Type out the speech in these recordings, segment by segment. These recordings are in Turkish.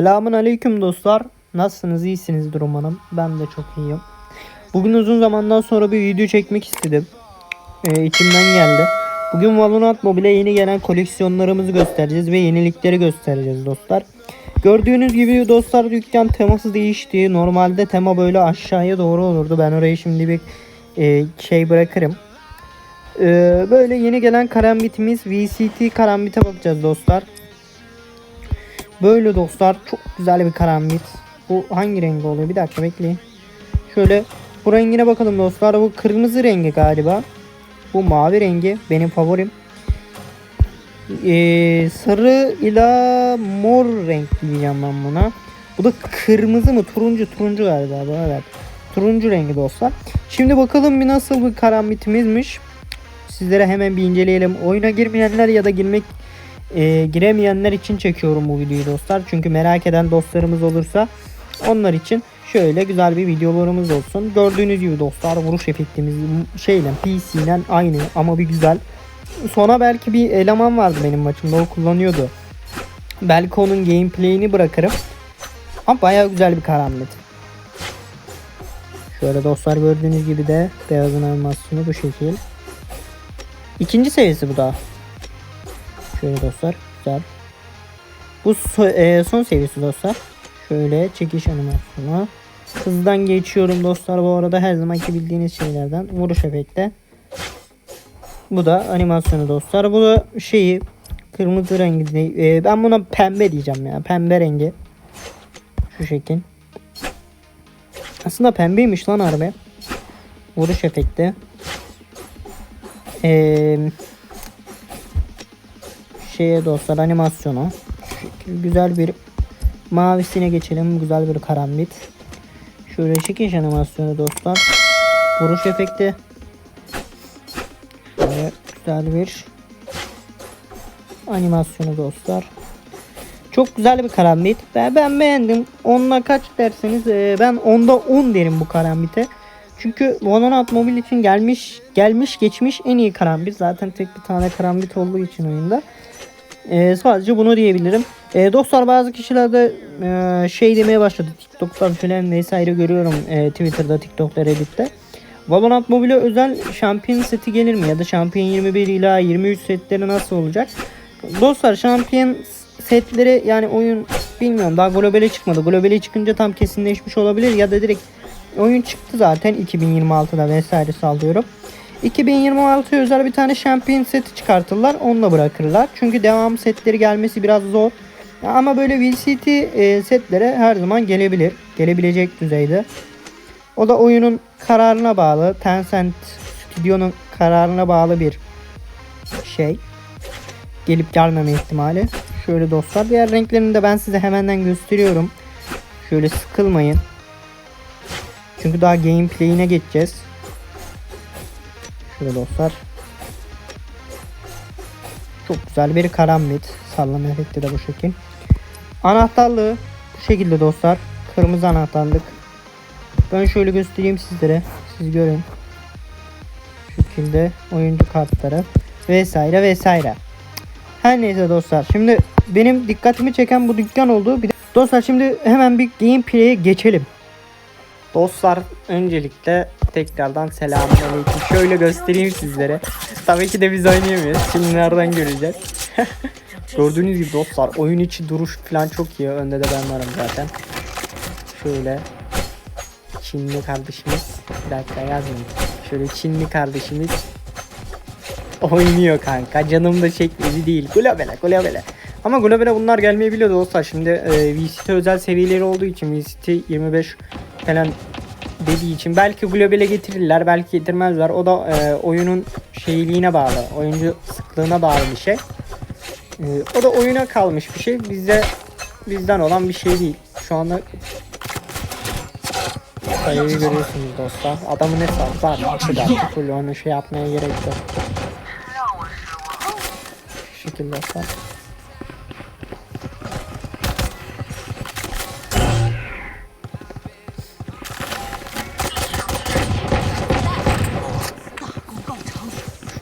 Selamun aleyküm dostlar. Nasılsınız? İyisinizdir umarım. Ben de çok iyiyim. Bugün uzun zamandan sonra bir video çekmek istedim. Ee, içimden geldi. Bugün Valorant Mobile yeni gelen koleksiyonlarımızı göstereceğiz ve yenilikleri göstereceğiz dostlar. Gördüğünüz gibi dostlar dükkan teması değişti. Normalde tema böyle aşağıya doğru olurdu. Ben orayı şimdi bir e, şey bırakırım. Ee, böyle yeni gelen karambitimiz VCT karambite bakacağız dostlar. Böyle dostlar çok güzel bir karambit. Bu hangi rengi oluyor? Bir dakika bekleyin. Şöyle bu rengine bakalım dostlar. Bu kırmızı rengi galiba. Bu mavi rengi benim favorim. Ee, sarı ila mor renk diyeceğim ben buna. Bu da kırmızı mı? Turuncu turuncu galiba bu evet. Turuncu rengi dostlar. Şimdi bakalım bir nasıl bir karambitimizmiş. Sizlere hemen bir inceleyelim. Oyuna girmeyenler ya da girmek e, giremeyenler için çekiyorum bu videoyu dostlar. Çünkü merak eden dostlarımız olursa onlar için şöyle güzel bir videolarımız olsun. Gördüğünüz gibi dostlar vuruş efektimiz şeyle PC ile aynı ama bir güzel. Sonra belki bir eleman vardı benim maçımda o kullanıyordu. Belki onun gameplay'ini bırakırım. Ama bayağı güzel bir karambit. Şöyle dostlar gördüğünüz gibi de beyazın animasyonu bu şekil. İkinci seviyesi bu da. Şöyle dostlar güzel. Bu so- e, son seviyesi dostlar. Şöyle çekiş animasyonu. Hızdan geçiyorum dostlar bu arada her zamanki bildiğiniz şeylerden. Vuruş efekti. Bu da animasyonu dostlar. Bu da şeyi kırmızı rengi. E, ben buna pembe diyeceğim ya. Pembe rengi. Şu şekil. Aslında pembeymiş lan harbi. Vuruş efekti. Eee şeye dostlar animasyonu. Güzel bir mavisine geçelim. Güzel bir karambit. Şöyle çekiş animasyonu dostlar. Vuruş efekti. Şöyle güzel bir animasyonu dostlar. Çok güzel bir karambit. Ben, ben beğendim. Onunla kaç derseniz e, ben onda 10 derim bu karambite. Çünkü Valorant Mobile için gelmiş gelmiş geçmiş en iyi karambit. Zaten tek bir tane karambit olduğu için oyunda. Ee, sadece bunu diyebilirim. Ee, dostlar bazı kişiler de e, şey demeye başladı. TikTok'ta falan vesaire görüyorum e, Twitter'da, TikTok'ta, Reddit'te. Valorant Mobile özel şampiyon seti gelir mi? Ya da şampiyon 21 ila 23 setleri nasıl olacak? Dostlar şampiyon setleri yani oyun bilmiyorum daha globale çıkmadı. Globale çıkınca tam kesinleşmiş olabilir ya da direkt oyun çıktı zaten 2026'da vesaire sallıyorum. 2026 özel bir tane şampiyon seti çıkartırlar. Onunla bırakırlar. Çünkü devam setleri gelmesi biraz zor. Ama böyle VCT e, setlere her zaman gelebilir. Gelebilecek düzeyde. O da oyunun kararına bağlı. Tencent stüdyonun kararına bağlı bir şey. Gelip gelmeme ihtimali. Şöyle dostlar. Diğer renklerini de ben size hemenden gösteriyorum. Şöyle sıkılmayın. Çünkü daha gameplay'ine geçeceğiz. Şöyle dostlar. Çok güzel bir karambit. Sallama efekti de bu şekil. Anahtarlığı bu şekilde dostlar. Kırmızı anahtarlık. Ben şöyle göstereyim sizlere. Siz görün. Şu şekilde oyuncu kartları vesaire vesaire. Her neyse dostlar. Şimdi benim dikkatimi çeken bu dükkan oldu. Bir de dostlar şimdi hemen bir gameplay'e geçelim. Dostlar öncelikle tekrardan selamünaleyküm. Şöyle göstereyim sizlere. Tabii ki de biz oynayamıyoruz. Şimdi nereden göreceğiz? Gördüğünüz gibi dostlar oyun içi duruş falan çok iyi. Önde de ben varım zaten. Şöyle Çinli kardeşimiz. Bir dakika yazmayın. Şöyle Çinli kardeşimiz oynuyor kanka. Canım da çekmedi değil. Globele globele. Ama globale bunlar gelmeyebiliyor dostlar. Şimdi e, VCT özel seviyeleri olduğu için VCT 25 falan dediği için belki globale getirirler belki getirmezler. O da e, oyunun şeyliğine bağlı. Oyuncu sıklığına bağlı bir şey. E, o da oyuna kalmış bir şey. Bizde bizden olan bir şey değil. Şu anda sayıyı görüyorsunuz dostlar. Adamın hesabı zaten açık full onu şey yapmaya gerek yok. Şu şekilde dostlar.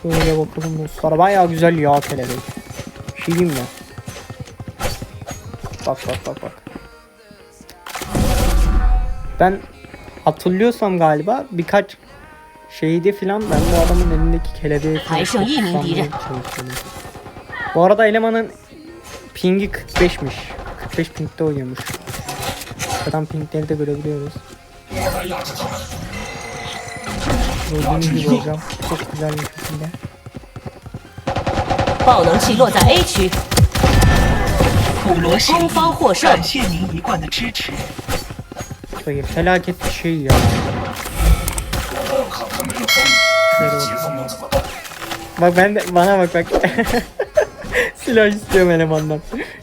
Şöyle bakalım dostlar. Bayağı güzel ya kelebek. Bir Şey diyeyim mi? Bak bak bak bak. Ben hatırlıyorsam galiba birkaç şeydi filan ben bu adamın elindeki kelebeği falan. Bu arada elemanın pingi 45'miş. 45 pingde oynuyormuş. Adam pingleri de görebiliyoruz Gördüğünüz gibi hocam çok güzel bir şekilde. 爆能器落在 A 区，普罗协议攻方获胜感谢您一贯的支持。 Hayır felaket bir şey ya. 看他们这风，这疾风能怎么办？ Bak ben de bana bak bak. Silah istiyorum elemandan.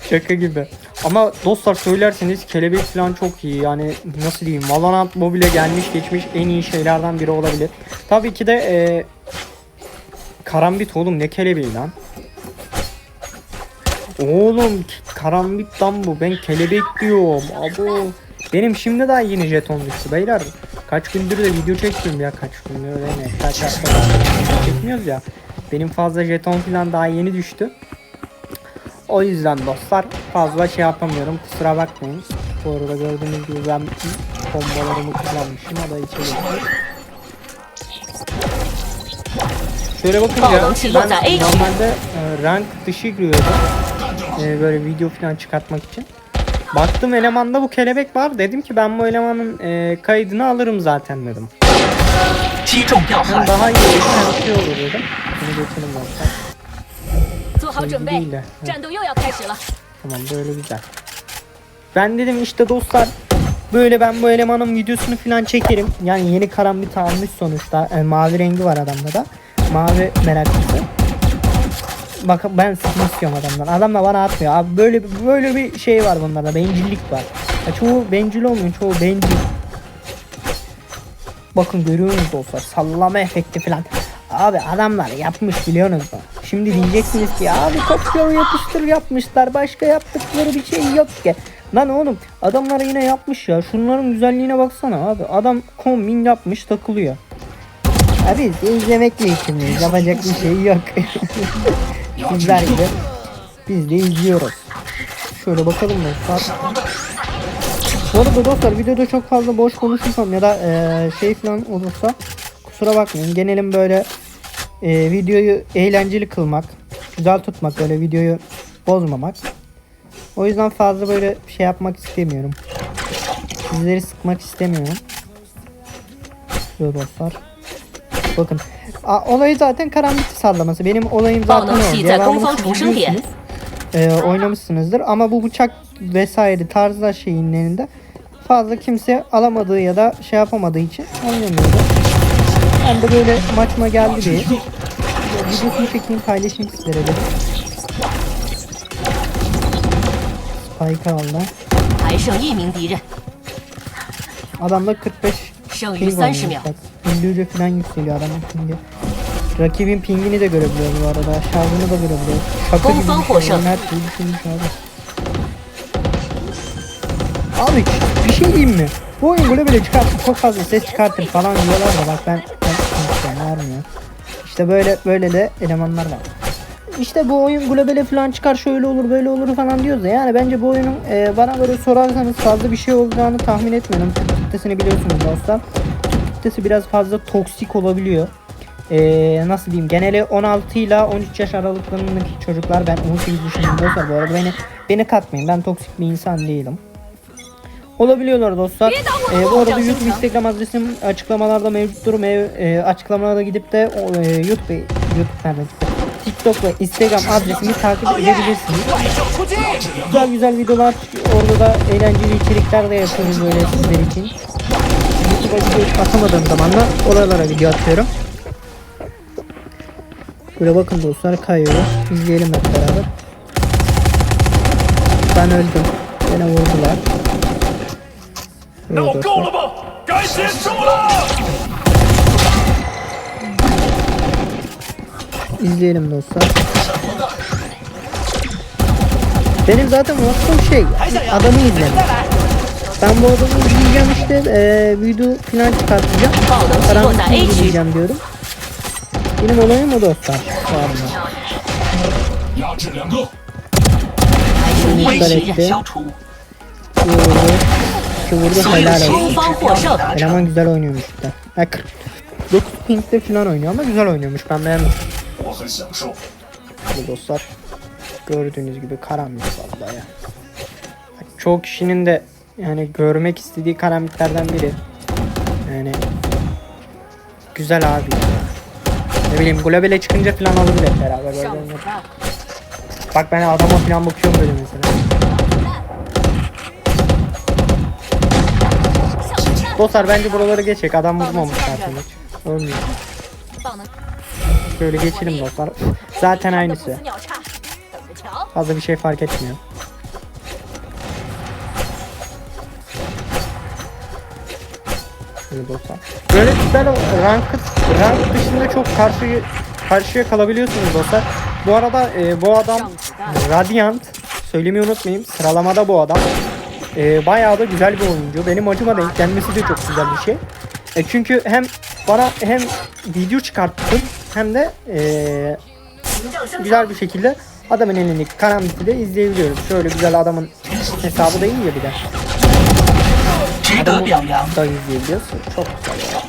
Şaka gibi. Ama dostlar söylerseniz kelebek falan çok iyi. Yani nasıl diyeyim Valorant Mobile gelmiş geçmiş en iyi şeylerden biri olabilir. Tabii ki de e, karambit oğlum ne kelebeği lan. Oğlum karambit lan bu. Ben kelebek diyorum. Abo. Benim şimdi daha yeni jeton düştü beyler. Kaç gündür de video çekmiyorum ya kaç gündür öyle ne. Kaç hafta çekmiyoruz ya. Benim fazla jeton falan daha yeni düştü. O yüzden dostlar fazla şey yapamıyorum kusura bakmayın. Bu arada gördüğünüz gibi ben bombalarımı kullanmışım o da içeri. Şöyle bakınca ben normalde e, rank dışı giriyordum. E, böyle video falan çıkartmak için. Baktım elemanda bu kelebek var. Dedim ki ben bu elemanın e, kaydını alırım zaten dedim. Yani daha iyi bir şey olur dedim. Bunu geçelim zaten. 做好准备 değil de. 战斗又要开始了。 Tamam böyle güzel. Ben dedim işte dostlar böyle ben bu elemanın videosunu falan çekerim. Yani yeni karambit almış sonuçta. E, mavi rengi var adamda da. Mavi meraklısı. Bak ben skin istiyorum adamdan. Adam da bana atmıyor. Abi böyle böyle bir şey var bunlarda. Bencillik var. Ya çoğu bencil olmuyor. Çoğu bencil. Bakın görüyorsunuz dostlar. Sallama efekti falan. Abi adamlar yapmış biliyorsunuz mu? Şimdi diyeceksiniz ki abi kopya yapıştır yapmışlar. Başka yaptıkları bir şey yok ki. Lan oğlum adamlar yine yapmış ya. Şunların güzelliğine baksana abi. Adam kombin yapmış takılıyor. Abi izlemekle içindeyiz. Yapacak bir şey yok. Sizler gibi. Biz de izliyoruz. Şöyle bakalım dostlar. Bu arada dostlar videoda çok fazla boş konuşursam ya da eee, şey falan olursa kusura bakmayın. Genelim böyle e, videoyu eğlenceli kılmak, güzel tutmak, böyle videoyu bozmamak. O yüzden fazla böyle şey yapmak istemiyorum. Sizleri sıkmak istemiyorum. Yo dostlar. Bakın. A, olayı zaten karanlık sallaması. Benim olayım zaten o. Devamlı e, oynamışsınızdır. Ama bu bıçak vesaire tarzda şeyinlerinde fazla kimse alamadığı ya da şey yapamadığı için oynamıyordu anda böyle maçma geldi diye. Videosunu çekeyim paylaşayım sizlere de. Spike aldı. Adamda 45 şey var. Bak, pingüce falan yükseliyor adamın pingi. Rakibin pingini de görebiliyoruz bu arada. Şarjını da görebiliyoruz. Şaka gibi bir şey. Her şeyi abi. Abi bir şey diyeyim mi? Bu oyun böyle böyle çıkartıp çok fazla ses çıkartır falan diyorlar da bak ben konuşuyorum varmıyor. İşte böyle böyle de elemanlar var. İşte bu oyun globale falan çıkar şöyle olur böyle olur falan diyoruz da yani bence bu oyunun e, bana göre sorarsanız fazla bir şey olacağını tahmin etmiyorum. Türk kitlesini biliyorsunuz dostlar. Türk kitlesi biraz fazla toksik olabiliyor. E, nasıl diyeyim geneli 16 ile 13 yaş aralıklarındaki çocuklar ben 18 yaşındayım dostlar bu arada beni beni katmayın ben toksik bir insan değilim. Olabiliyorlar dostlar. Ee, bu arada YouTube Instagram adresim açıklamalarda mevcuttur. Mev, e, açıklamalarda gidip de o, e, YouTube YouTube? TikTok ve Instagram adresimi takip edebilirsiniz. Güzel güzel videolar orada da eğlenceli içerikler de yapıyoruz böyle sizler için. YouTube'a video atamadığım zaman da oralara video atıyorum. Böyle bakın dostlar kayıyor. İzleyelim hep beraber. Ben öldüm. Beni vurdular. No dostlar. Benim zaten vasfım şey, adamı izlemek. Ben. Bu adamı izleyeceğim işte, e, video plan çıkartacağım. Karanlıkta izleyeceğim diyorum. Benim olayım o dostlar. Var mı? Şimdi kişi vurdu helal olsun. Eleman güzel oynuyormuş da. Hacker. 9 pingde falan oynuyor ama güzel oynuyormuş ben beğendim. Bu dostlar gördüğünüz gibi karanlık valla ya. Çoğu kişinin de yani görmek istediği karanlıklardan biri. Yani güzel abi. Ne bileyim globale çıkınca falan alırız hep beraber böyle. Bak ben adama falan bakıyorum böyle mesela. Dostlar bence buraları geçek. Adam vurmamış zaten hiç. Ölmüyor. Şöyle geçelim dostlar. Zaten aynısı. Fazla bir şey fark etmiyor. Şimdi dostlar. Böyle tipler rank, rank dışında çok karşı karşıya kalabiliyorsunuz dostlar. Bu arada e, bu adam Radiant söylemeyi unutmayayım. Sıralamada bu adam. E, bayağı da güzel bir oyuncu. Benim acıma denk gelmesi de çok güzel bir şey. E, çünkü hem bana hem video çıkarttım hem de e, güzel bir şekilde adamın elini karanlıkta de izleyebiliyorum. Şöyle güzel adamın hesabı da iyi ya bir de. Adamı da izleyebiliyorsun. Çok güzel ya.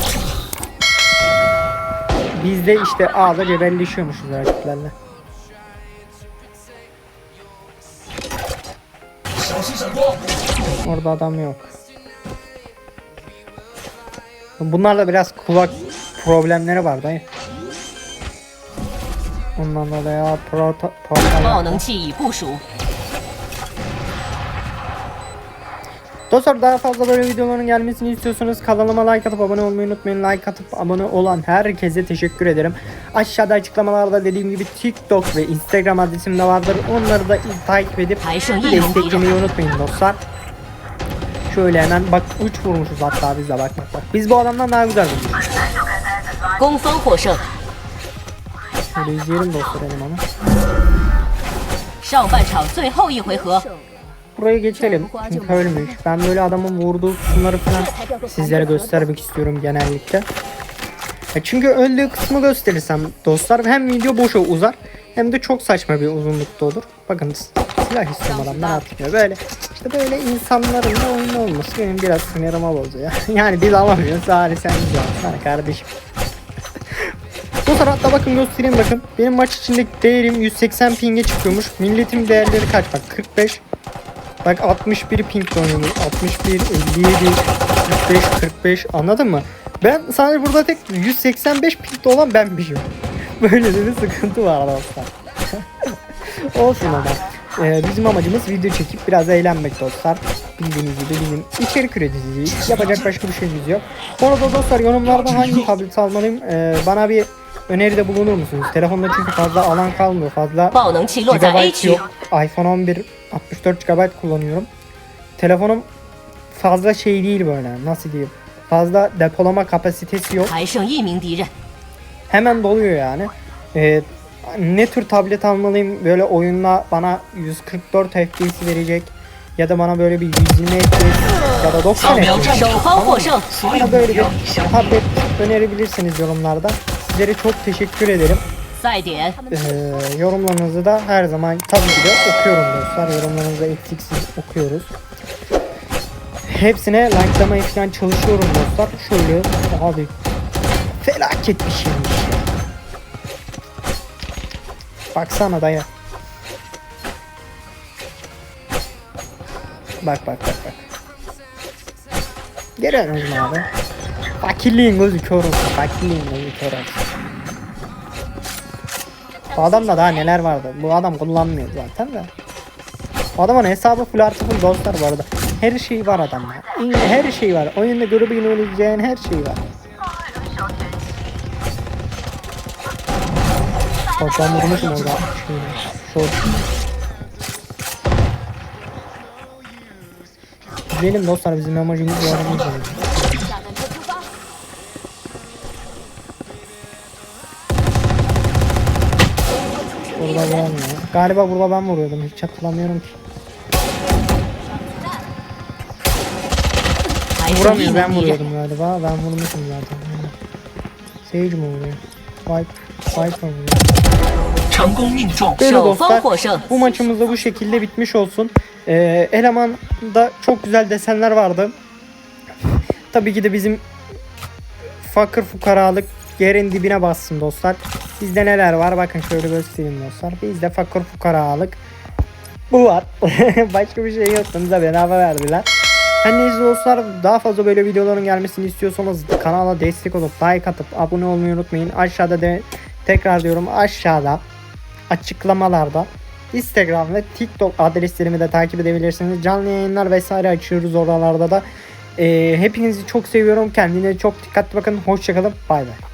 Ne biz de işte ağda cebelleşiyormuşuz rakiplerle. Orada adam yok. Bunlarla biraz kulak problemleri var dayı. Ondan dolayı portal Dostlar daha fazla böyle videoların gelmesini istiyorsanız kanalıma like atıp abone olmayı unutmayın. Like atıp abone olan herkese teşekkür ederim. Aşağıda açıklamalarda dediğim gibi TikTok ve Instagram adresim de vardır. Onları da takip edip 还剩一名敌人， desteklemeyi unutmayın dostlar. Şöyle hemen bak 3 vurmuşuz hatta biz de bak bak bak. Biz bu adamdan daha güzel vurmuşuz. 攻方获胜。 Şöyle izleyelim dostlar elemanı. 上半场最后一回合， Buraya geçelim. Çünkü ölmüş. Ben böyle adamın vurduğu kısımları falan sizlere göstermek istiyorum genellikle. E Çünkü öldüğü kısmı gösterirsem dostlar hem video boşa uzar hem de çok saçma bir uzunlukta olur. Bakın silah istiyorum adamdan atmıyor. Böyle işte böyle insanların da oyun olması benim biraz sinirime bozuyor. yani biz alamıyoruz. Bari sen. Sana kardeşim. Bu tarafta bakın göstereyim bakın. Benim maç içindeki değerim 180 ping'e çıkıyormuş. Milletin değerleri kaç bak 45. Bak 61 ping oynuyormuş. 61, 57, 45, 45 anladın mı? Ben sadece burada tek 185 pingde olan benmişim. Böyle bir sıkıntı var dostlar. Olsun ama. Ee, bizim amacımız video çekip biraz eğlenmek dostlar. Bildiğiniz gibi bizim içerik üreticiliği. Yapacak başka bir şeyimiz yok. Bu arada dostlar yorumlarda hangi tablet almalıyım ee, bana bir öneride bulunur musunuz? Telefonda çünkü fazla alan kalmıyor. Fazla GB yok. iPhone 11 64 GB kullanıyorum. Telefonum fazla şey değil böyle. Nasıl diyeyim? Fazla depolama kapasitesi yok. Hemen doluyor yani. Ee, ne tür tablet almalıyım? Böyle oyunla bana 144 FPS verecek ya da bana böyle bir 120 FPS ya da 90 FPS. Bana böyle bir tablet önerebilirsiniz yorumlarda. Sizlere çok teşekkür ederim. Ee, yorumlarınızı da her zaman tabii ki de okuyorum dostlar. Yorumlarınızı eksiksiz okuyoruz. Hepsine like'lamaya falan çalışıyorum dostlar. Şöyle abi felaket bir şeymiş ya. Baksana dayı. Bak bak bak bak. Mu abi? Fakirliğin gözü kör olsun. Fakirliğin gözü kör olsun. Bu adamda daha neler vardı. Bu adam kullanmıyor zaten de. Bu adamın hesabı full artı full dostlar bu arada. Her şey var adamda. Her şey var. Oyunda görüp oynayabileceğin her şey var. Bak ben vurmuşum orada. Şöyle. İzleyelim dostlar bizim amacımız bu Burada vuramıyor. Galiba burada ben vuruyordum. Hiç hatırlamıyorum ki. Vuramıyor ben vuruyordum galiba. Ben vurmuşum zaten. Sage mi vuruyor? Fight. Fight mı vuruyor? Böyle dostlar bu maçımız da bu şekilde bitmiş olsun. Ee, elemanda çok güzel desenler vardı. Tabii ki de bizim fakir fukaralık yerin dibine bassın dostlar. Bizde neler var bakın şöyle göstereyim dostlar. Bizde fakir fukaralık bu var. Başka bir şey yok. Bize bedava verdiler. Her neyse dostlar daha fazla böyle videoların gelmesini istiyorsanız kanala destek olup like atıp abone olmayı unutmayın. Aşağıda de tekrar diyorum aşağıda açıklamalarda Instagram ve TikTok adreslerimi de takip edebilirsiniz. Canlı yayınlar vesaire açıyoruz oralarda da. Ee, hepinizi çok seviyorum. Kendine çok dikkatli bakın. Hoşçakalın. Bay bay.